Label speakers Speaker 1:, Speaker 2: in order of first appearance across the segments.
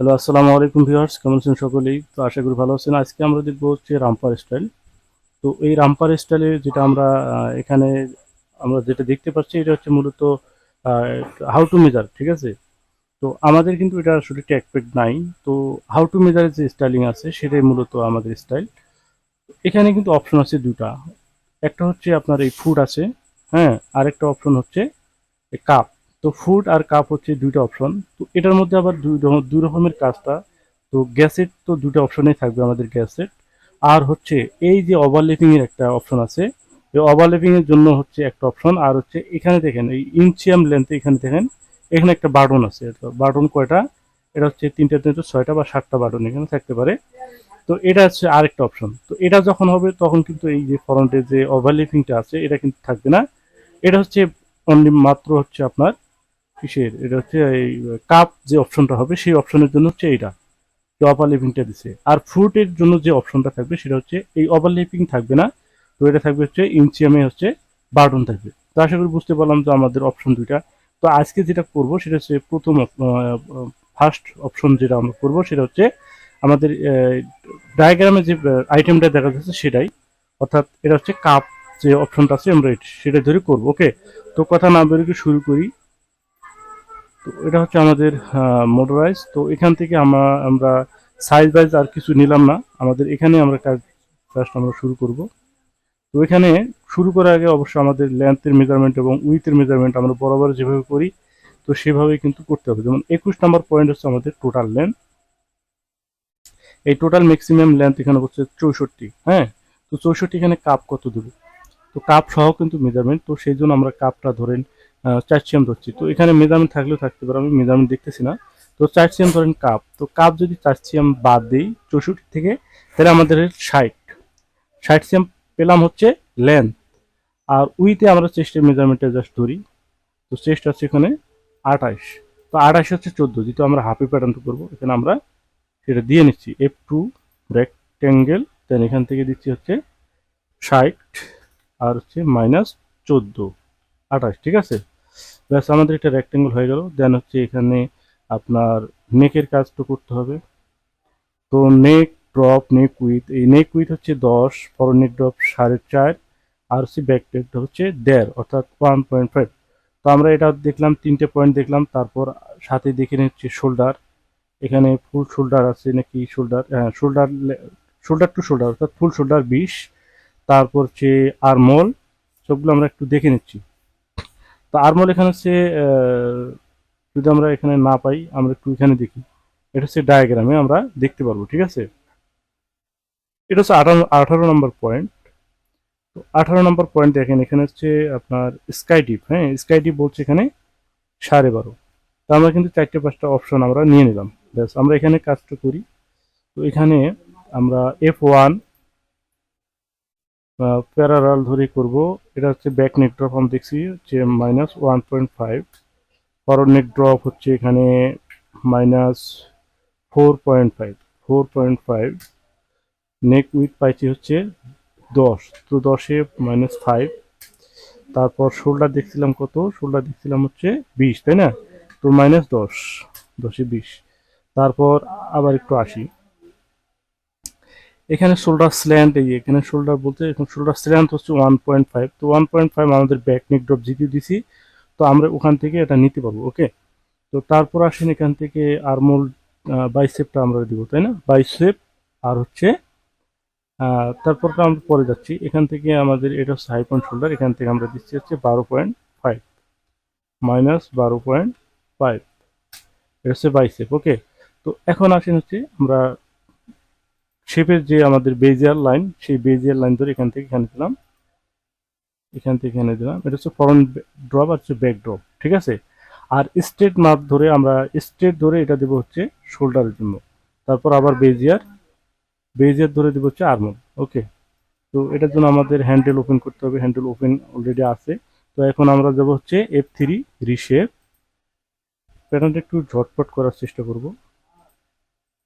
Speaker 1: Hello, আসসালামু আলাইকুম viewers, কেমন আছেন সকলেই? তো আশা করি ভালো আছেন। আজকে আমরা দেখব হচ্ছে রামপার স্টাইল। তো এই রামপার স্টাইলে যেটা আমরা এখানে আমরা যেটা দেখতে পাচ্ছি, এটা হচ্ছে মূলত হাউ টু মেজার ঠিক আছে? তো আমাদের কিন্তু এটা আসলে ট্যাগপ্যাড নাই। তো হাউ টু মেজারের যে স্টাইলিং আছে, সেটাই মূলত আমাদের স্টাইল এখানে কিন্তু অপশন আছে দুটা একটা হচ্ছে আপনার এই ফুড আছে হ্যাঁ? আরেকটা অপশন হচ্ছে কাপ তো ফুড আর কাপ হচ্ছে দুইটা অপশন তো এটার মধ্যে আবার দুই রকম- দুই রকমের কাজটা। তো গ্যাসের তো দুটো অপশনেই থাকবে আমাদের গ্যাসের আর হচ্ছে এই যে ওভারলেপিং এর একটা অপশন আছে, এই ওভারলেপিং এর জন্য হচ্ছে একটা অপশন আর হচ্ছে এখানে দেখেন, এই ইঞ্চিয়াম লেন্থে এখানে দেখেন, এখানে একটা বাটন আছে। বাটন কয়টা? এটা হচ্ছে তিনটা তিনটা, ছয়টা বা সাতটা বাটন এখানে থাকতে পারে। তো এটা হচ্ছে আরেকটা অপশন তো এটা যখন হবে, তখন কিন্তু এই যে ফ্রন্টে যে ওভারলেপিংটা আছে, এটা কিন্তু থাকবে না। এটা হচ্ছে অনলি মাত্র হচ্ছে আপনার কিসের? এটা হচ্ছে এই কাপ যে অপশনটা হবে, সেই অপশনের জন্য হচ্ছে এইটা। যে ওভারলেপিংটা দিছে। আর ফ্রুটের জন্য যে অপশনটা থাকবে, সেটা হচ্ছে এই ওভারলেপিং থাকবে না। তো এটা থাকবে হচ্ছে ইঞ্চিয়ামে হচ্ছে বাটন থাকবে। তো আশা করি বুঝতে পারলাম যে আমাদের অপশন দুইটা। তো আজকে যেটা করব, সেটা হচ্ছে প্রথম ফার্স্ট অপশন যেটা আমরা করব, সেটা হচ্ছে আমাদের ডায়াগ্রামে যে আইটেমটা দেখা যাচ্ছে সেটাই। অর্থাৎ এটা হচ্ছে কাপ যে অপশনটা আছে, আমরা সেটা ধরে করব ওকে তো কথা না বেরোকে শুরু করি। তো এটা হচ্ছে আমাদের মোটরাইজ তো এখান থেকে আমরা আমরা সাইজ ওয়াইজ আর কিছু নিলাম না। আমাদের এখানে আমরা কাজ ফার্স্ট আমরা শুরু করব। তো এখানে শুরু করার আগে অবশ্যই আমাদের লেন্থের মেজারমেন্ট এবং উইথের মেজারমেন্ট আমরা বরাবর যেভাবে করি, তো সেভাবেই কিন্তু করতে হবে। যেমন একুশ নাম্বার পয়েন্ট হচ্ছে আমাদের টোটাল লেন্থ এই টোটাল ম্যাক্সিমাম লেন্থ এখানে হচ্ছে চৌষট্টি হ্যাঁ? তো চৌষট্টি এখানে কাপ কত দেবো? তো কাপ সহ কিন্তু মেজারমেন্ট তো সেই জন্য আমরা কাপটা ধরেন চার সিএম ধরছি। তো এখানে মেজারমেন্ট থাকলেও থাকতে পারে, আমি মেজারমেন্ট দেখতেছি না। তো চার সিএম ধরেন কাপ তো কাপ যদি চার সিএম বাদ দিই, চৌষট্টি থেকে, তাহলে আমাদের ষাট। ষাট সিএম পেলাম হচ্ছে লেন্থ আর উইতে আমরা চেস্টের মেজারমেন্টটা জাস্ট ধরি। তো চেস্ট আছে এখানে আঠাশ। তো আঠাশ হচ্ছে চোদ্দ, যেহেতু আমরা হাফি প্যাটার্ন করব, এখানে আমরা সেটা দিয়ে নিচ্ছি। এফ টু রেক্টেঙ্গেল দেন এখান থেকে দিচ্ছি হচ্ছে ষাট, আর হচ্ছে মাইনাস চোদ্দ। আঠাশ, ঠিক আছে? ব্যাস, আমাদের একটা রেক্টেঙ্গল হয়ে গেল। দেন হচ্ছে এখানে আপনার নেকের কাজটা করতে হবে। তো নেক ড্রপ নেক উইথ এই নেক উইথ হচ্ছে দশ ফর নেক ড্রপ সাড়ে চার, আর হচ্ছে ব্যাক টেকটা হচ্ছে দেড়, অর্থাৎ ওয়ান পয়েন্ট ফাইভ তো আমরা এটা দেখলাম, তিনটে পয়েন্ট দেখলাম, তারপর সাথে দেখে নিচ্ছি শোল্ডার এখানে ফুল শোল্ডার আছে নাকি শোল্ডার হ্যাঁ শোল্ডার শোল্ডার টু শোল্ডার অর্থাৎ ফুল শোল্ডার বিশ, তারপর হচ্ছে আরমল সবগুলো আমরা একটু দেখে নিচ্ছি। তো আরমল এখানে হচ্ছে যদি আমরা এখানে না পাই, আমরা একটু এখানে দেখি। এটা হচ্ছে ডায়াগ্রামে আমরা দেখতে পারব, ঠিক আছে? এটা হচ্ছে আঠারো আঠারো নম্বর পয়েন্ট তো আঠারো নম্বর পয়েন্ট দেখেন, এখানে হচ্ছে আপনার স্কাই ডিপ হ্যাঁ? স্কাই ডিপ বলছে এখানে সাড়ে বারো। তো আমরা কিন্তু চারটে পাঁচটা অপশন আমরা নিয়ে নিলাম। ব্যাস, আমরা এখানে কাজটা করি। তো এখানে আমরা এফ ওয়ান প্যারারাল ধরে করব। এটা হচ্ছে ব্যাক নেক ড্রপ আমি দেখছি যে minus one point five forward neck drop হচ্ছে এখানে minus four point five four point five neck with পাইছি হচ্ছে দশ। তো দশে মাইনাস ফাইভ তারপর শোল্ডার দেখছিলাম কত? শোল্ডার দেখছিলাম হচ্ছে বিশ, তাই না? তো মাইনাস দশ, দশে বিশ। তারপর আবার একটু আসি। এখানে শোল্ডার স্ল্যান্ট এই এখানে শোল্ডার বলতে এখন শোল্ডার স্ল্যান্ট হচ্ছে ওয়ান পয়েন্ট ফাইভ তো ওয়ান পয়েন্ট ফাইভ আমাদের ব্যাক নেক ড্রপ জিতে দিছি তো আমরা ওখান থেকে এটা নিতে পারব ওকে তো তারপর আসেন এখান থেকে আরমোল বাইসেপটা আমরা দিব তাই না? বাইসেপ আর হচ্ছে আহ, তারপরটা আমরা পরে যাচ্ছি এখান থেকে আমাদের এটা হচ্ছে হাই পয়েন্ট শোল্ডার এখান থেকে আমরা দিচ্ছি হচ্ছে বারো পয়েন্ট ফাইভ মাইনাস বারো পয়েন্ট ফাইভ এটা হচ্ছে বাইসেপ ওকে তো এখন আসেন হচ্ছে আমরা শেপের যে আমাদের বেজিয়ার লাইন, সেই বেজিয়ার লাইন ধরে এখান থেকে এখানে দিলাম। এখান থেকে এখানে দিলাম। এটা হচ্ছে ফরন্ট ড্রপ আর হচ্ছে ব্যাক ড্রপ ঠিক আছে? আর স্ট্রেট মাপ ধরে আমরা স্ট্রেট ধরে এটা দেবো হচ্ছে শোল্ডারের জন্য। তারপর আবার বেজিয়ার বেজিয়ার ধরে দেবো হচ্ছে আর্মল ওকে তো এটার জন্য আমাদের হ্যান্ডেল ওপেন করতে হবে। হ্যান্ডেল ওপেন অলরেডি আছে। তো এখন আমরা যাব হচ্ছে এফ থ্রি রিশেপ প্যাটার্নটা একটু ঝটপট করার চেষ্টা করব।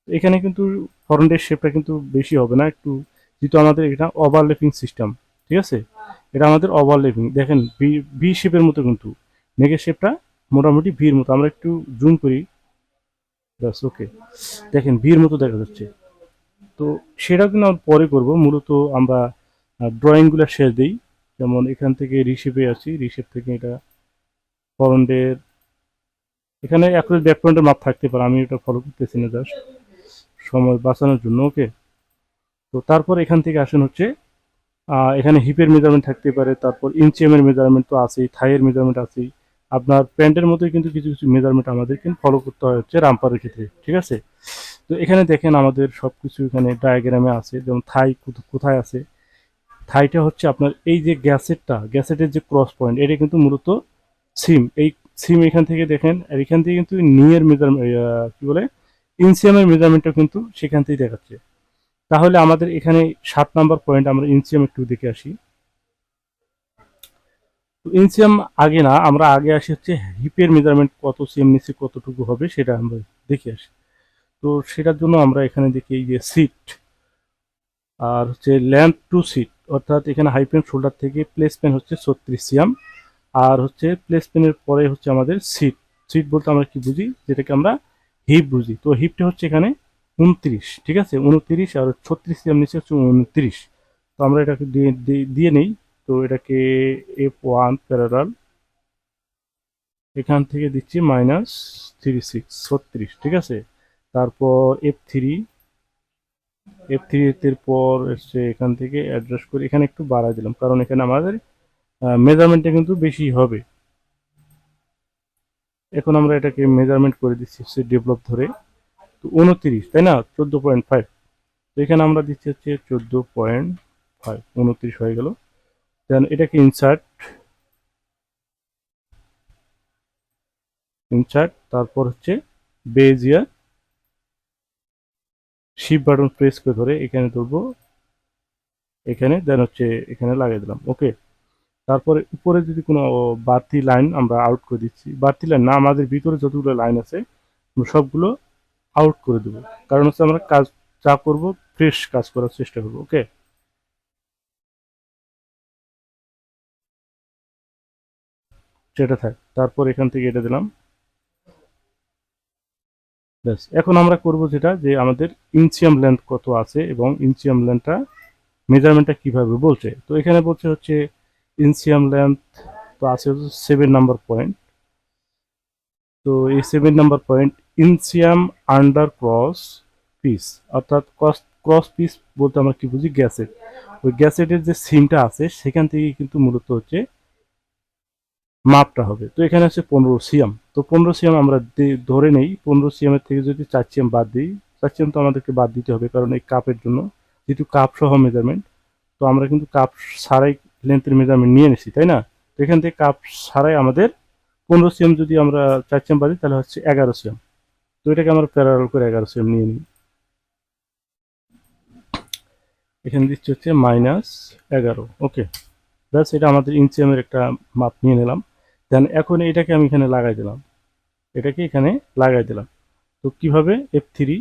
Speaker 1: এখানে কিন্তু ফ্রন্টের শেপটা কিন্তু বেশি হবে না। একটু যেহেতু আমাদের এটা ওভারলেপিং সিস্টেম ঠিক আছে? এটা আমাদের ওভারলেপিং দেখেন বি বি শেপের মতো কিন্তু নেকের শেপটা মোটামুটি ভির মতো। আমরা একটু জুম করি। ব্যাস ওকে দেখেন ভিড় মতো দেখা যাচ্ছে। তো সেটা কিন্তু আমরা পরে করব। মূলত আমরা ড্রয়িংগুলো শেষ দিই। যেমন এখান থেকে রিসেপে আসি রিসেপ থেকে এটা ফরন্টের এখানে এখন ব্যাকগ্রাউন্ডের মাপ থাকতে পারে। আমি এটা ফলো করতেছি না জাস্ট সময় বাঁচানোর জন্য, ওকে? তো তারপর এখান থেকে আসেন হচ্ছে এখানে হিপের মেজারমেন্ট থাকতে পারে, তারপর ইনচিএমের মেজারমেন্ট তো আছেই থাইয়ের মেজারমেন্ট আছেই। আপনার প্যান্টের মতোই কিন্তু কিছু কিছু মেজারমেন্ট আমাদের কিন্তু ফলো করতে হয় হচ্ছে রামপারের ক্ষেত্রে, ঠিক আছে? তো এখানে দেখেন আমাদের সব কিছু এখানে ডায়াগ্রামে আছে, যেমন থাই কোথ- কোথায় আছে? থাইটা হচ্ছে আপনার এই যে গ্যাসেটটা গ্যাসেটের যে ক্রস পয়েন্ট এটা কিন্তু মূলত সিম এই সিম এখান থেকে দেখেন, আর এখান থেকে কিন্তু নিয়ের মেজারমেন্ট কি বলে? ইনসিয়ামের মেজারমেন্টটা কিন্তু সেখান থেকেই দেখাচ্ছে। তাহলে আমাদের এখানে সাত নাম্বার পয়েন্ট আমরা ইনসিয়াম একটু দেখে আসি। তো ইনসিয়াম আগে না, আমরা আগে আসি হচ্ছে হিপের মেজারমেন্ট কত সিএম নিচে কতটুকু হবে সেটা আমরা দেখে আসি। তো সেটার জন্য আমরা এখানে দেখি এই যে সিট আর হচ্ছে ল্যাম্প টু সিট অর্থাৎ এখানে হাইপেন শোল্ডার থেকে প্লেসমেন্ট হচ্ছে ছত্রিশ সিএম আর হচ্ছে প্লেসমেন্টের পরে হচ্ছে আমাদের সিট সিট বলতে আমরা কি বুঝি? যেটাকে আমরা হিপ বুঝি। তো হিপটা হচ্ছে এখানে উনত্রিশ, ঠিক আছে? উনত্রিশ আর ছত্রিশ সিএম নিচে হচ্ছে উনত্রিশ। তো আমরা এটাকে দিয়ে, দিয়ে- নেই। তো এটাকে এফ ওয়ান প্যারালাল এখান থেকে দিচ্ছি মাইনাস থ্রি সিক্স ছত্রিশ, ঠিক আছে? তারপর এফ থ্রি এফ থ্রি এর পর এসছে এখান থেকে অ্যাডজাস্ট করে এখানে একটু বাড়াই দিলাম। কারণ এখানে আমাদের মেজারমেন্টটা কিন্তু বেশি হবে। এখন আমরা এটাকে মেজারমেন্ট করে দিচ্ছি হচ্ছে ডেভেলপ ধরে। তো উনত্রিশ, তাই না? চোদ্দ পয়েন্ট ফাইভ তো এখানে আমরা দিচ্ছি হচ্ছে চোদ্দ পয়েন্ট ফাইভ উনত্রিশ হয়ে গেল। দেন এটাকে ইনসার্ট ইনসার্ট তারপর হচ্ছে বেজিয়ার শিপ বাটন প্রেস করে ধরে এখানে ধরবো এখানে, দেন হচ্ছে এখানে লাগিয়ে দিলাম। ওকে তারপরে উপরে যদি কোনো বাড়তি লাইন আমরা আউট করে দিচ্ছি, বাড়তি লাইন না, আমাদের ভিতরে যতগুলো লাইন আছে সবগুলো আউট করে দেবো। কারণ হচ্ছে আমরা কাজ যা করব ফ্রেশ কাজ করার চেষ্টা করব ওকে সেটা থাক, তারপর এখান থেকে এটা দিলাম। ব্যাস, এখন আমরা করব যেটা, যে আমাদের ইনচিয়াম লেন্থ কত আছে এবং ইনচিয়াম লেন্থটা মেজারমেন্টটা কীভাবে বলছে? তো এখানে বলছে হচ্ছে ইনচিয়াম লেন্থ তো আছে সেভেন নাম্বার পয়েন্ট তো এই সেভেন নাম্বার পয়েন্ট ইনসিয়াম আন্ডার ক্রস পিস, অর্থাৎ ক্রস ক্রস পিস বলতে আমরা কি বুঝি? গ্যাসেট। ওই গ্যাসেটের যে সিমটা আছে, সেখান থেকে কিন্তু মূলত হচ্ছে মাপটা হবে। তো এখানে আছে পনেরো সিএম। তো পনেরো সিএম আমরা ধরে নেই। পনেরো সিএমের থেকে যদি চার সিএম বাদ দিই, চার সিএম তো আমাদেরকে বাদ দিতে হবে, কারণ এই কাপের জন্য যেহেতু কাপ সহ মেজারমেন্ট তো আমরা কিন্তু কাপ সারাই লেন্থের মেজারমেন্ট নিয়ে নিছি, তাই না? তো এখান থেকে কাপ সারাই আমাদের পনেরো সিএম যদি আমরা চার সিএম দিই তাহলে হচ্ছে এগারো সিএম তো এটাকে আমরা প্যারাল করে এগারো সিএম নিয়ে নিই। এখানে দিচ্ছি হচ্ছে মাইনাস এগারো ওকে ব্যাস এটা আমাদের ইঞ্চিয়ামের একটা মাপ নিয়ে নিলাম। দেন এখন এটাকে আমি এখানে লাগাই দিলাম। এটাকে এখানে লাগাই দিলাম। তো কীভাবে? এফ থ্রি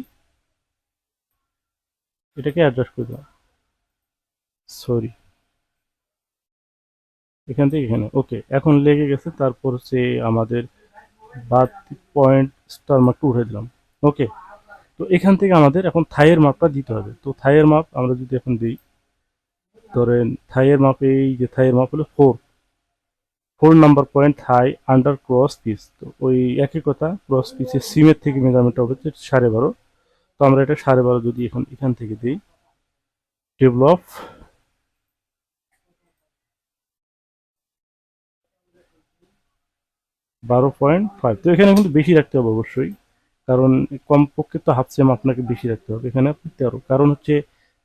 Speaker 1: এটাকে অ্যাডজাস্ট করে দিলাম। সরি এখান থেকে এখানে ওকে এখন লেগে গেছে, তারপর হচ্ছে আমাদের বাদ পয়েন্ট স্টার মার্কটা উঠে দিলাম ওকে তো এখান থেকে আমাদের এখন থাইয়ের মাপটা দিতে হবে, তো থাইয়ের মাপ আমরা যদি এখন দিই, ধরেন থাইয়ের মাপে এই যে থাইয়ের মাপ হলো four four number point thigh under cross piece তো ওই একই কথা ক্রস পিসের সিমের থেকে মেজারমেন্টটা হচ্ছে সাড়ে বারো, তো আমরা এটা সাড়ে বারো যদি এখন এখান থেকে দিই ডেভেলপ বারো পয়েন্ট ফাইভ তো এখানে কিন্তু বেশি রাখতে হবে অবশ্যই, কারণ কমপক্ষে তো হাফ সেম আপনাকে বেশি রাখতে হবে। এখানে আপনি তেরো। কারণ হচ্ছে,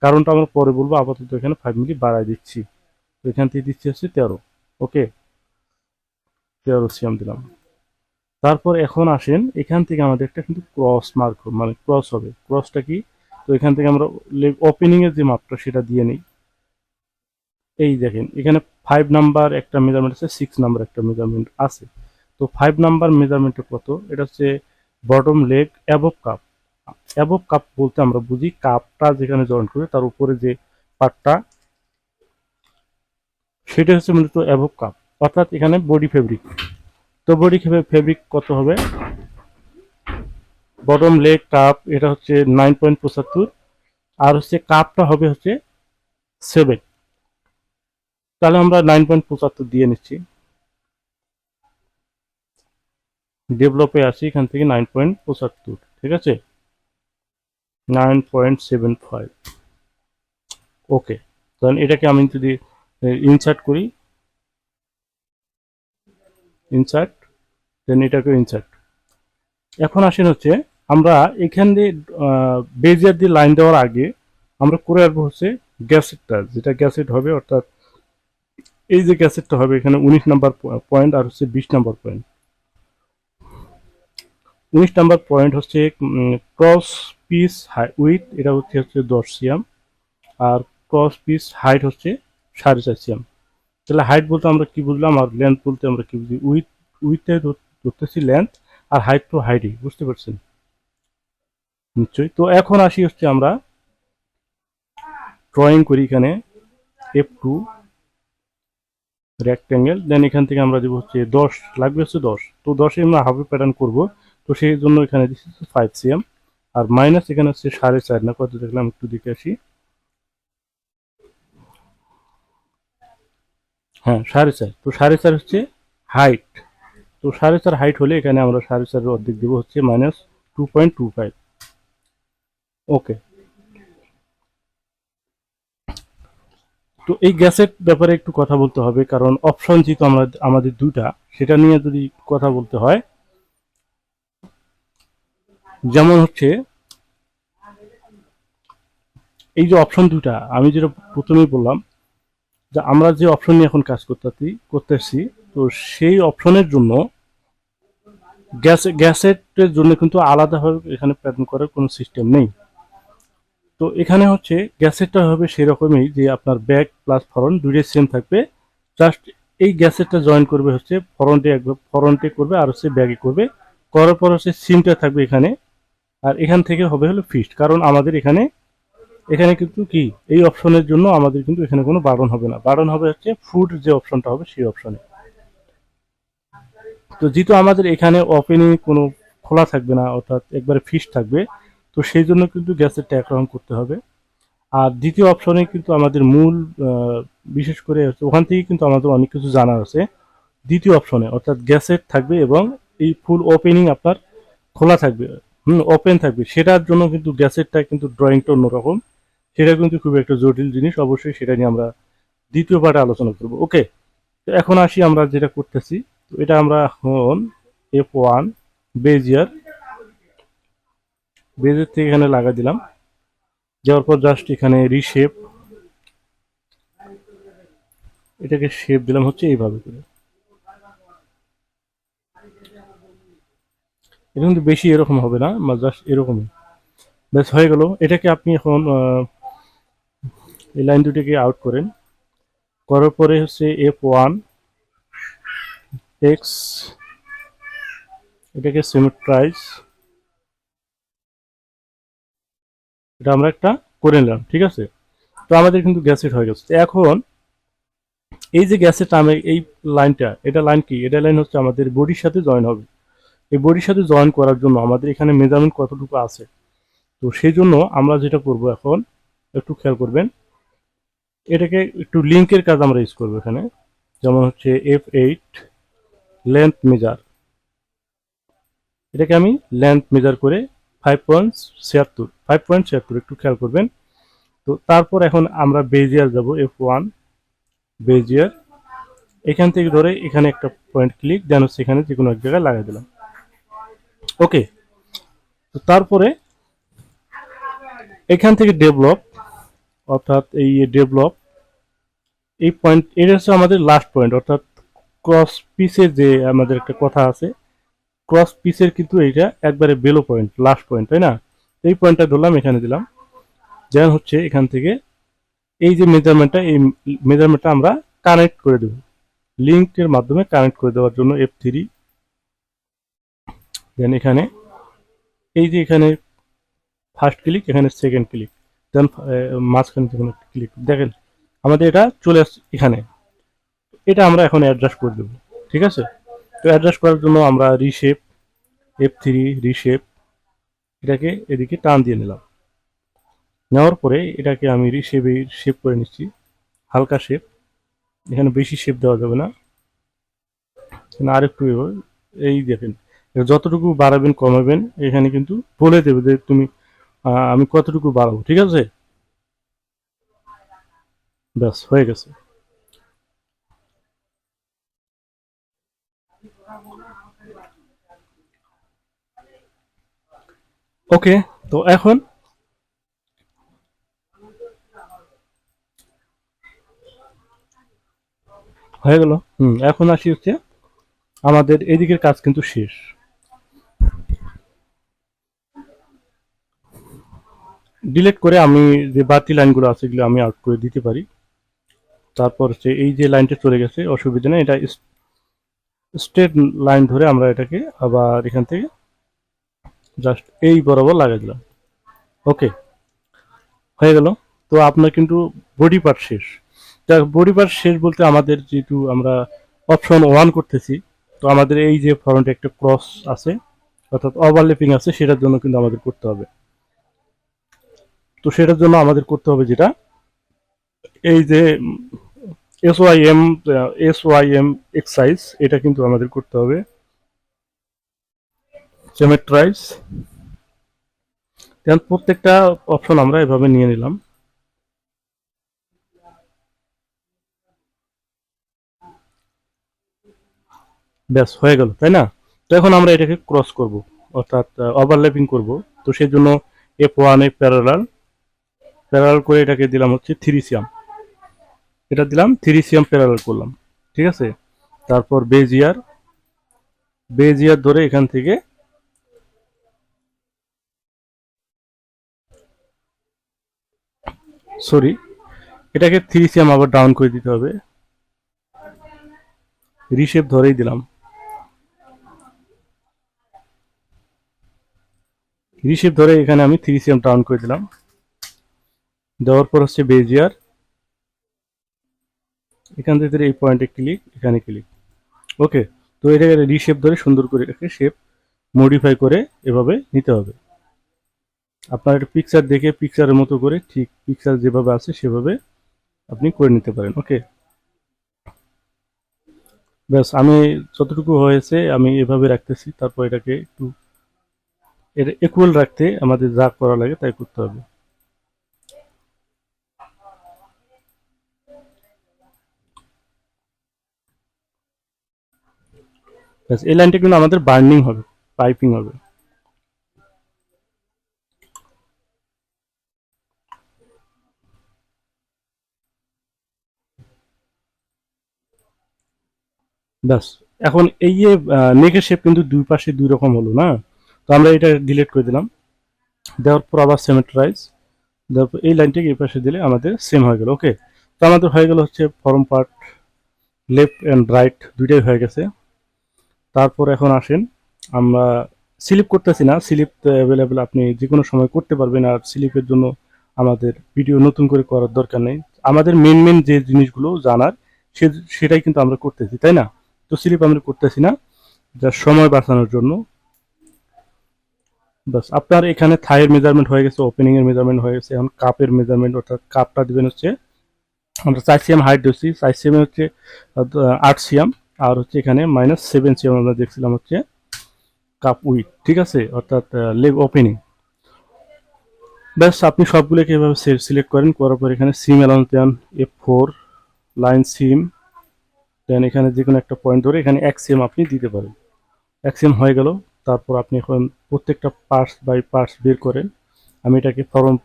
Speaker 1: কারণটা আমরা পরে বলব, আপাতত এখানে ফাইভ মিলি বাড়াই দিচ্ছি। তো এখান থেকে দিচ্ছি হচ্ছে তেরো। ওকে? তেরো সিএম দিলাম। তারপর এখন আসেন, এখান থেকে আমাদের একটা কিন্তু ক্রস মার্ক মানে ক্রস হবে। ক্রসটা কি? তো এখান থেকে আমরা ওপেনিং এর যে মাপটা সেটা দিয়ে নিই। এই দেখেন, এখানে ফাইভ নাম্বার একটা মেজারমেন্ট আছে সিক্স নাম্বার একটা মেজারমেন্ট আছে। তো ফাইভ নাম্বার মেজারমেন্টে কত? এটা হচ্ছে bottom leg above cup above cup বলতে আমরা বুঝি কাপটা যেখানে জয়েন করে তার উপরে যে পার্টটা সেটা হচ্ছে মূলত অ্যাবভ কাপ অর্থাৎ এখানে বডি ফেব্রিক তো বডি ফেব্রিক কত হবে? বটম লেগ কাপ এটা হচ্ছে নাইন পয়েন্ট পঁচাত্তর, আর হচ্ছে কাপটা হবে হচ্ছে সেভেন তাহলে আমরা নাইন পয়েন্ট পঁচাত্তর দিয়ে নিচ্ছি। ডেভেলপে আসি, এখান থেকে নাইন পয়েন্ট পঁচাত্তর ঠিক আছে? Nine point seven five okay তাহলে এটাকে আমি যদি ইনসার্ট করি। ইনসার্ট দেন এটাকে ইনসার্ট এখন আসেন হচ্ছে, আমরা এখান দিয়ে বেজিয়ার দিয়ে লাইন দেওয়ার আগে আমরা করে আসব হচ্ছে গ্যাসেটটা, যেটা গ্যাসেট হবে, অর্থাৎ এই যে গ্যাসেটটা হবে, এখানে উনিশ নাম্বার পয়েন্ট আর হচ্ছে বিশ নাম্বার পয়েন্ট উনিশ নাম্বার পয়েন্ট হচ্ছে ক্রস পিস উইথ এটা হচ্ছে হচ্ছে দশ সিএম আর ক্রস পিস হাইট হচ্ছে সাড়ে চার সিএম তাহলে হাইট বলতে আমরা কি বুঝলাম? আর লেন্থ বলতে আমরা কি বুঝি? উইথ উইথে ধরতেছি লেন্থ আর হাইট টু হাইটই বুঝতে পারছেন? নিশ্চয়ই। তো এখন আসি হচ্ছে আমরা ড্রয়িং করি এখানে এফ টু রেক্ট্যাঙ্গেল দেন এখান থেকে আমরা দেবো হচ্ছে দশ, লাগবে হচ্ছে দশ। তো দশে আমরা হাফে প্যাটার্ন করব। তো সেই জন্য এখানে দিচ্ছি ফাইভ সিএম আর মাইনাস এখানে হচ্ছে সাড়ে চার না, কত দেখলাম একটু দিকে আসি। হ্যাঁ সাড়ে চার। তো সাড়ে চার হচ্ছে হাইট তো সাড়ে চার হাইট হলে এখানে আমরা সাড়ে চারের অর্ধেক দেবো হচ্ছে minus two point two five okay তো এই গ্যাসের ব্যাপারে একটু কথা বলতে হবে, কারণ অপশন যেহেতু আমরা, আমাদের দুইটা, সেটা নিয়ে যদি কথা বলতে হয় যেমন হচ্ছে, এই যে অপশন দুটা আমি যেটা প্রথমেই বললাম, যে আমরা যে অপশন নিয়ে এখন কাজ করতেছি করতেছি, তো সেই অপশনের জন্য গ্যাস গ্যাসেটের জন্য কিন্তু আলাদাভাবে এখানে প্যাটার্ন করার কোনো সিস্টেম নেই। তো এখানে হচ্ছে গ্যাসেটটা হবে সেরকমই যে আপনার ব্যাক প্লাস ফরন্ট দুইটাই সেম থাকবে। জাস্ট এই গ্যাসেটটা জয়েন করবে হচ্ছে ফরন্টে একবার ফরন্টে করবে আর হচ্ছে ব্যাগে করবে। করার পর হচ্ছে সিমটা থাকবে এখানে। আর এখান থেকে হবে হলো ফিস্ট কারণ আমাদের এখানে এখানে কিন্তু কি, এই অপশনের জন্য আমাদের কিন্তু এখানে কোনো বারণ হবে না। বারণ হবে হচ্ছে ফুড যে অপশনটা হবে সেই অপশনে তো যেহেতু আমাদের এখানে ওপেনিং কোনো খোলা থাকবে না, অর্থাৎ একবারে ফিস থাকবে, তো সেই জন্য কিন্তু গ্যাসেরটা একরকম করতে হবে। আর দ্বিতীয় অপশনে কিন্তু আমাদের মূল বিশেষ করে হচ্ছে ওখান থেকে কিন্তু আমাদের অনেক কিছু জানার আছে। দ্বিতীয় অপশনে অর্থাৎ গ্যাসেট থাকবে এবং এই ফুল ওপেনিং আপনার খোলা থাকবে। হুম ওপেন থাকবে। সেটার জন্য কিন্তু গ্যাসেটটা কিন্তু ড্রয়িংটা অন্যরকম। সেটা কিন্তু খুব একটা জটিল জিনিস। অবশ্যই সেটা নিয়ে আমরা দ্বিতীয় পার্টে আলোচনা করব। ওকে তো এখন আসি আমরা যেটা করতেছি। তো এটা আমরা এখন এফ ওয়ান বেজিয়ার বেজের থেকে এখানে লাগা দিলাম। যাওয়ার পর জাস্ট এখানে রিশেপ এটাকে শেপ দিলাম হচ্ছে এইভাবে করে। এটা কিন্তু বেশি এরকম হবে না জাস্ট এরকমই। ব্যাস হয়ে গেল। এটাকে আপনি এখন এই লাইন দুটিকে আউট করেন। করার পরে হচ্ছে এফ ওয়ান এক্স এটাকে সিমেট্রাইজ এটা আমরা একটা করে নিলাম, ঠিক আছে? তো আমাদের কিন্তু গ্যাসেট হয়ে গেছে। এখন, এই যে গ্যাসেট আমি, এই লাইনটা এটা লাইন কি? এটা লাইন হচ্ছে আমাদের বডির সাথে জয়েন হবে। এই বডির সাথে জয়েন করার জন্য আমাদের এখানে মেজারমেন্ট কতটুকু আছে? তো সেই জন্য আমরা যেটা করব এখন, একটু খেয়াল করবেন, এটাকে একটু লিঙ্কের কাজ আমরা ইউজ করব এখানে, যেমন হচ্ছে এফ এইট লেন্থ মেজার এটাকে আমি লেন্থ মেজার করে ফাইভ পয়েন্ট ছিয়াত্তর ফাইভ পয়েন্ট ছিয়াত্তর একটু খেয়াল করবেন। তো তারপর এখন আমরা বেজিয়ার যাব এফ ওয়ান বেজিয়ার এখান থেকে ধরে এখানে একটা পয়েন্ট ক্লিক যেন সেখানে যে কোনো এক জায়গায় লাগাই দিলাম। ওকে। তো তারপরে এখান থেকে ডেভেলপ অর্থাৎ এই ডেভেলপ এই পয়েন্ট এটা হচ্ছে আমাদের লাস্ট পয়েন্ট অর্থাৎ ক্রস পিসের যে আমাদের একটা কথা আছে ক্রস পিসের কিন্তু এইটা একবারে বেলো পয়েন্ট লাস্ট পয়েন্ট তাই না? এই পয়েন্টটা ধরলাম, এখানে দিলাম। যেন হচ্ছে এখান থেকে এই যে মেজারমেন্টটা এই মেজারমেন্টটা আমরা কানেক্ট করে দেব। লিঙ্কের মাধ্যমে কানেক্ট করে দেওয়ার জন্য এফ থ্রি দেন এখানে, এই যে এখানে ফার্স্ট ক্লিক এখানে সেকেন্ড ক্লিক দেন মাঝখানে যখন ক্লিক দেখেন, আমাদের এটা চলে আসছে এখানে। এটা আমরা এখন অ্যাডজাস্ট করে দেবো, ঠিক আছে? তো অ্যাডজাস্ট করার জন্য আমরা রিশেপ এফ থ্রি রিশেপ এটাকে এদিকে টান দিয়ে নিলাম। নেওয়ার পরে এটাকে আমি শেপে শেপ করে নিচ্ছি, হালকা শেপ এখানে বেশি শেপ দেওয়া যাবে না। আরেকটু এভাবে এই দেখেন যতটুকু বাড়াবেন, কমাবেন, এখানে কিন্তু বলে দেবে যে তুমি আমি কতটুকু বাড়াবো, ঠিক আছে? ব্যাস, হয়ে গেছে। ওকে, তো এখন হয়ে গেল। হুম, এখন আসি হচ্ছে আমাদের এদিকের কাজ কিন্তু শেষ। ডিলিট করে আমি যে বাড়তি লাইনগুলো আছে এগুলো আমি আউট করে দিতে পারি। তারপর হচ্ছে এই যে লাইনটা চলে গেছে, অসুবিধা নেই, এটা স্ট্রেট লাইন ধরে আমরা এটাকে আবার এখান থেকে জাস্ট এই বরাবর লাগাই দিলাম। ওকে হয়ে গেল। তো আপনার কিন্তু বডি পার্ট শেষ। বডি পার্ট শেষ বলতে আমাদের যেহেতু আমরা অপশন ওয়ান করতেছি, তো আমাদের এই যে ফ্রন্টে একটা ক্রস আছে, অর্থাৎ ওভারলেপিং আছে, সেটার জন্য কিন্তু আমাদের করতে হবে। তো সেটার জন্য আমাদের করতে হবে যেটা, এই যে S Y M S Y M axis এটা কিন্তু আমাদের করতে হবে। জেমেট্রাইজ দেন প্রত্যেকটা অপশন আমরা এভাবে নিয়ে নিলাম। ব্যাস, হয়ে গেল, তাই না? তো এখন আমরা এটাকে ক্রস করব, অর্থাৎ ওভারল্যাপিং করব। তো সেই জন্য এফ ওয়ান এ প্যারালাল প্যারালাল করে এটাকে দিলাম হচ্ছে থ্রি সিয়াম এটা দিলাম থ্রি সিয়াম প্যারালাল করলাম, ঠিক আছে? তারপর বেজিয়ার বেজিয়ার ধরে এখান থেকে সরি এটাকে থ্রি সিএম আবার ডাউন করে দিতে হবে। রিশেপ ধরেই দিলাম। রিশেপ ধরে এখানে আমি থ্রি সিএম ডাউন করে দিলাম। দেওয়ার পর হচ্ছে বেজিয়ার। এখান থেকে এই পয়েন্টে ক্লিক এখানে ক্লিক ওকে তো এটাকে রিশেপ ধরে সুন্দর করে এটাকে শেপ মডিফাই করে এভাবে নিতে হবে। আপনার একটা পিকচার দেখে পিকচারের মতো করে ঠিক পিকচার যেভাবে আছে সেভাবে আপনি করে নিতে পারেন ওকে ব্যাস, আমি যতটুকু হয়েছে আমি এভাবে রাখতেছি, তারপর এটাকে একটু এটা ইকুয়াল রাখতে আমাদের যা করা লাগে তাই করতে হবে। ব্যাস, এই লাইনটা কিন্তু আমাদের বার্নিং হবে পাইপিং হবে। ব্যাস, এখন এই যে নেকের শেপ কিন্তু দুই পাশে দুই রকম হলো, না? তো আমরা এটা ডিলিট করে দিলাম। দেওয়ার পর আবার সেমেট্রাইজ দেওয়ার পর এই লাইনটাকে এই পাশে দিলে আমাদের সেম হয়ে গেল ওকে তো আমাদের হয়ে গেল হচ্ছে form part left and right দুইটাই হয়ে গেছে। তারপর এখন আসেন। আমরা স্লিপ করতেছি না। স্লিপ অ্যাভেলেবেল আপনি যে কোনো সময় করতে পারবেন আর স্লিপের জন্য আমাদের ভিডিও নতুন করে করার দরকার নেই। আমাদের মেন মেন যে জিনিসগুলো জানার, সে সেটাই কিন্তু আমরা করতেছি, তাই না? তো স্লিপ আমরা করতেছি না। যা সময় বাঁচানোর জন্য। বাস, আপনার এখানে থাইয়ের মেজারমেন্ট হয়ে গেছে ওপেনিং এর মেজারমেন্ট হয়ে গেছে, এখন কাপের মেজারমেন্ট অর্থাৎ কাপটা দিবেন হচ্ছে, আমরা চার সিএম হাইট দিচ্ছি চার সিএম হচ্ছে আট সিএম। আর হচ্ছে এখানে মাইনাস সেভেন সিএম আমরা দেখছিলাম হচ্ছে কাপ উইথ ঠিক আছে? অর্থাৎ লেগ ওপেনিং ব্যাস, আপনি সবগুলোকে এভাবে সিলেক্ট করেন, করার পর এখানে সিম অ্যালাউন্স দেন এফ ফোর লাইন সিম দেন এখানে যে কোনো একটা পয়েন্ট ধরে এখানে এক সিএম আপনি দিতে পারেন। এক সিএম হয়ে গেল, তারপর আপনি এখন প্রত্যেকটা পার্টস বাই পার্টস বের করেন। আমি এটাকে ফর্ম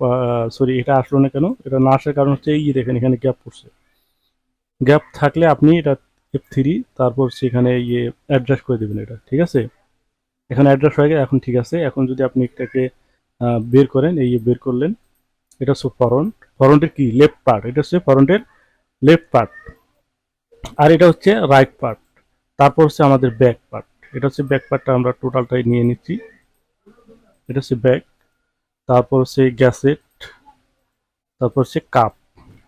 Speaker 1: সরি এটা আসলো না কেন? এটা না আসার কারণ হচ্ছে এই দেখেন, এখানে গ্যাপ পড়ছে। গ্যাপ থাকলে আপনি এটা এফ থ্রি তারপর সেখানে ইয়ে অ্যাড্রেস করে দেবেন এটা, ঠিক আছে? এখন অ্যাড্রেস হয়ে গেছে, এখন ঠিক আছে। এখন যদি আপনি এটাকে বের করেন, এই বের করলেন, এটা হচ্ছে ফরন্ট ফরন্টের কি? লেফট পার্ট এটা হচ্ছে ফরন্টের লেফট পার্ট আর এটা হচ্ছে রাইট পার্ট তারপর হচ্ছে আমাদের ব্যাক পার্ট এটা হচ্ছে ব্যাক পার্টটা আমরা টোটালটাই নিয়ে নিচ্ছি। এটা হচ্ছে ব্যাক তারপর হচ্ছে গ্যাসেট তারপর হচ্ছে কাপ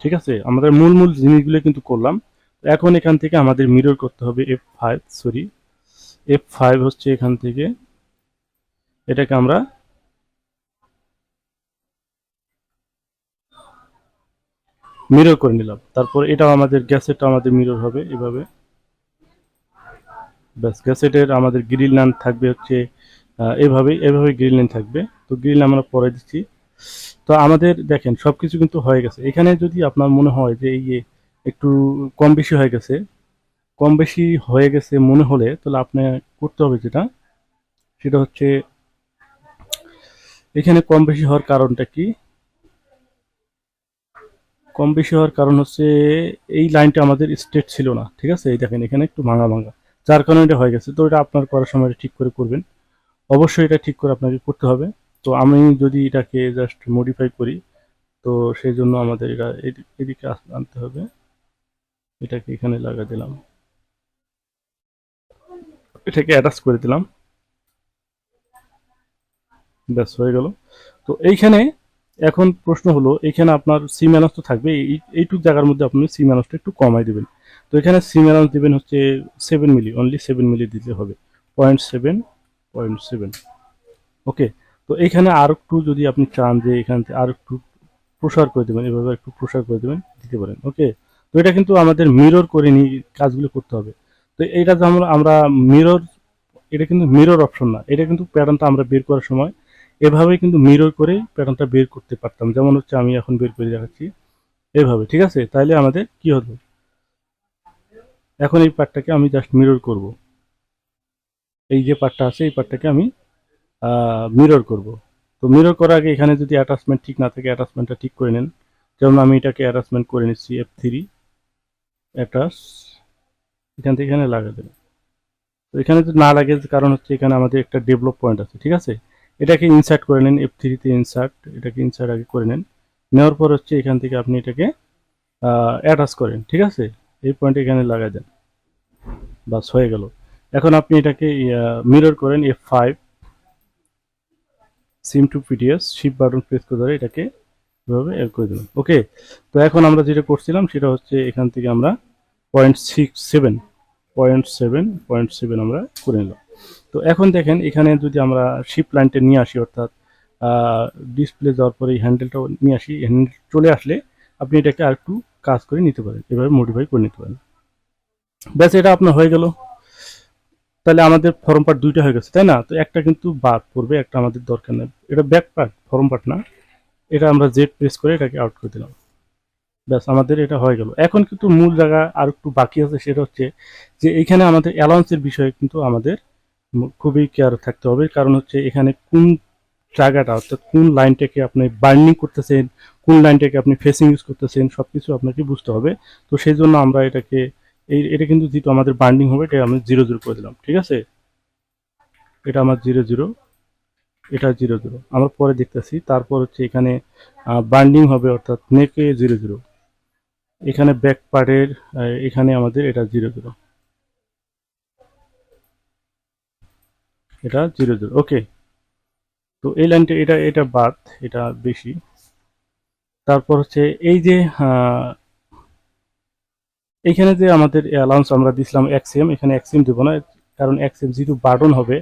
Speaker 1: ঠিক আছে? আমাদের মূল মূল জিনিসগুলো কিন্তু করলাম। এখন এখান থেকে আমাদের মিরর করতে হবে F five sorry F five হচ্ছে এখান থেকে। এটাকে আমরা মিরর করে নিলাম। তারপর এটাও আমাদের গ্যাসেটটা আমাদের মিরর হবে এভাবে। ব্যাস, গ্যাসেটের আমাদের গ্রিল লাইন থাকবে হচ্ছে এভাবে এভাবে গ্রিল লাইন থাকবে। তো গ্রিল আমরা পরে দিচ্ছি। তো আমাদের দেখেন সব কিছু কিন্তু হয়ে গেছে। এখানে যদি আপনার মনে হয় যে এই একটু কম বেশি হয়ে গেছে। কম বেশি হয়ে গেছে মনে হলে তাহলে আপনার করতে হবে যেটা। সেটা হচ্ছে, এখানে কম বেশি হওয়ার কারণটা কি? কম বেশি হওয়ার কারণ হচ্ছে, এই লাইনটা আমাদের স্ট্রেট ছিল না, ঠিক আছে? এই দেখেন, এখানে একটু ভাঙা ভাঙা। যার কারণে এটা হয়ে গেছে। তো এটা আপনার করার সময় ঠিক করে করবেন। অবশ্যই এটা ঠিক করে আপনাকে করতে হবে। তো আমি যদি এটাকে জাস্ট মডিফাই করি, তো সেই জন্য আমাদের এটা এদি- এদিকে আনতে হবে। এটাকে এখানে লাগা দিলাম। এটাকে অ্যাটাচ করে দিলাম। ব্যাস, হয়ে গেল। তো এইখানে এখন প্রশ্ন হলো, এখানে আপনার সি ম্যানাস তো থাকবে, এই, এইটুক জায়গার মধ্যে আপনি সি ম্যানাসটা একটু কমাই দেবেন। তো এখানে সি ম্যানাস দেবেন হচ্ছে seven milli only seven milli দিতে হবে। Point seven point seven okay তো এখানে আর একটু যদি আপনি চান যে এখান থেকে আর একটু প্রসার করে দেবেন, এভাবে একটু প্রসার করে দেবেন, দিতে পারেন। ওকে তো এটা কিন্তু আমাদের মিরর করে নিয়ে কাজগুলো করতে হবে। তো এটা যে আমরা মিরর এটা কিন্তু মিরর অপশন না। এটা কিন্তু প্যাটার্নটা আমরা বের করার সময় এভাবে কিন্তু মিরর করে প্যাটার্নটা বের করতে পারতাম। যেমন হচ্ছে আমি এখন বের করে দেখাচ্ছি। এভাবে, ঠিক আছে? তাইলে আমাদের কি হলো? এখন এই পার্টটাকে আমি জাস্ট মিরর করব। এই যে পার্টটা আছে, এই পার্টটাকে আমি মিরর করব। তো মিরর করার আগে এখানে যদি অ্যাটাচমেন্ট ঠিক না থাকে অ্যাটাচমেন্টটা ঠিক করে নেন। যেমন আমি এটাকে অ্যাটাচমেন্ট করে নিচ্ছি এফ থ্রি অ্যাটাচ এখান থেকে এখানে লাগা দেবে তো এখানে যদি না লাগে কারণ হচ্ছে এখানে আমাদের একটা ডেভেলপ পয়েন্ট আছে, ঠিক আছে? এটাকে ইনসার্ট করে নিন এফ থ্রিতে ইনসার্ট এটাকে ইনসার্ট আগে করে নেন। নেওয়ার পর হচ্ছে এখান থেকে আপনি এটাকে অ্যাটাচ করেন, ঠিক আছে? এই পয়েন্ট এখানে লাগা দেন। বাস, হয়ে গেল। এখন আপনি এটাকে মিরর করেন F five seam to PDS shift button press করে ধরে এটাকে এভাবে এর করে দিলাম। ওকে তো এখন আমরা যেটা করছিলাম সেটা হচ্ছে এখান থেকে আমরা point six seven point seven point seven আমরা করে নিলাম। তো এখন দেখেন, এখানে যদি আমরা শিপ লাইনটা নিয়ে আসি, অর্থাৎ ডিসপ্লে যাওয়ার পরে এই হ্যান্ডেলটা নিয়ে আসি হ্যান্ডেল চলে আসলে আপনি এটাকে আর একটু কাজ করে নিতে পারেন, এভাবে মডিফাই করে নিতে পারেন। ব্যাস, এটা আপনার হয়ে গেল। তাহলে আমাদের ফর্ম পার্ট দুইটা হয়ে গেছে, তাই না? তো একটা কিন্তু বাদ পড়বে, একটা আমাদের দরকার নেই। এটা ব্যাক পার্ট ফর্ম পার্ট না। এটা আমরা জেড প্রেস করে এটাকে আউট করে দিলাম। ব্যাস, আমাদের এটা হয়ে গেল। এখন কিন্তু মূল জায়গা আর একটু বাকি আছে, সেটা হচ্ছে যে এখানে আমাদের অ্যালাউন্সের বিষয়ে কিন্তু আমাদের খুবই কেয়ার থাকতে হবে। কারণ হচ্ছে এখানে কোন জায়গাটা, অর্থাৎ কোন লাইনটাকে আপনি বার্নিং করতেছেন, কোন লাইনটাকে আপনি ফেসিং ইউজ করতেছেন সব কিছু আপনাকে বুঝতে হবে। তো সেই জন্য আমরা এটাকে, এই, এটা কিন্তু যেহেতু আমাদের বার্নিং হবে এটা আমি জিরো জিরো করে দিলাম। ঠিক আছে? এটা আমার জিরো জিরো এটা জিরো জিরো আমরা পরে দেখতেছি তারপর হচ্ছে এখানে বার্নিং হবে অর্থাৎ নেকে জিরো জিরো এখানে ব্যাক পার্টের এখানে আমাদের এটা জিরো জিরো এটা জিরো জিরো ওকে তো এই লাইনটা এটা এটা বাদ এটা বেশি। তারপর হচ্ছে এই যে আহ, এইখানে যে আমাদের অ্যালাউন্স আমরা দিছিলাম এক্সএম এখানে এক্সএম দেবো না কারণ এক্সএম যেহেতু বার্ডন হবে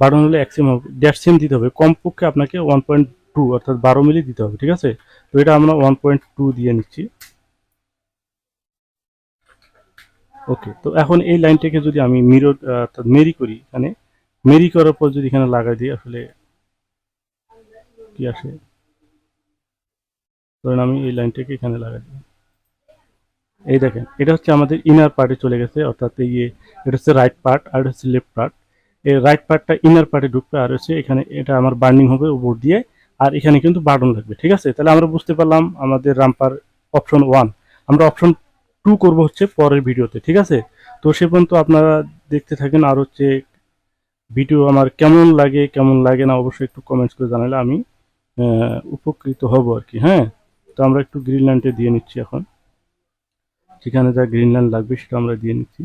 Speaker 1: বার্ডন হলে এক্সএম হবে, দেড় সেম দিতে হবে। কমপক্ষে আপনাকে ওয়ান পয়েন্ট টু অর্থাৎ বারো মিলি দিতে হবে, ঠিক আছে? তো এটা আমরা ওয়ান পয়েন্ট টু দিয়ে নিচ্ছি। ওকে তো এখন এই লাইনটাকে যদি আমি মিরর অর্থাৎ মেরি করি এখানে, মেরি করার পর যদি এখানে লাগাই দিই, আসলে কি আসে? ধরেন আমি এই লাইনটাকে এখানে লাগাই দিই। এই দেখেন, এটা হচ্ছে আমাদের ইনার পার্টে চলে গেছে, অর্থাৎ এই এটা হচ্ছে রাইট পার্ট আর এটা হচ্ছে লেফট পার্ট এই রাইট পার্টটা ইনার পার্টে ঢুকবে, আর হচ্ছে এখানে এটা আমার বার্নিং হবে উপর দিয়ে, আর এখানে কিন্তু বার্ডন লাগবে, ঠিক আছে? তাহলে আমরা বুঝতে পারলাম আমাদের রামপার অপশন ওয়ান আমরা অপশন টু করব হচ্ছে পরের ভিডিওতে, ঠিক আছে? তো সে পর্যন্ত আপনারা দেখতে থাকেন, আর হচ্ছে ভিডিও আমার কেমন লাগে কেমন লাগে না, অবশ্যই একটু কমেন্টস করে জানালে আমি উপকৃত হব আর কি হ্যাঁ? তো আমরা একটু গ্রিনল্যান্ডে দিয়ে নিচ্ছি এখন। যেখানে যা গ্রিনল্যান্ড লাগবে সেটা আমরা দিয়ে নিচ্ছি।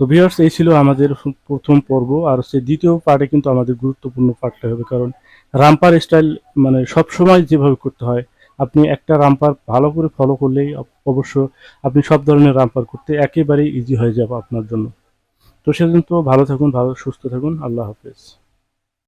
Speaker 1: তো ভিউয়ার্স এই ছিল আমাদের প্রথম পর্ব, আর হচ্ছে দ্বিতীয় পার্টে কিন্তু আমাদের গুরুত্বপূর্ণ পার্টটা হবে, কারণ রামপার স্টাইল মানে সবসময় যেভাবে করতে হয়, আপনি একটা রামপার ভালো করে ফলো করলেই অবশ্য আপনি সব ধরনের রামপার করতে একেবারেই ইজি হয়ে যাবে আপনার জন্য। তো সেজন্য ভালো থাকুন, ভালো সুস্থ থাকুন, আল্লাহ হাফেজ।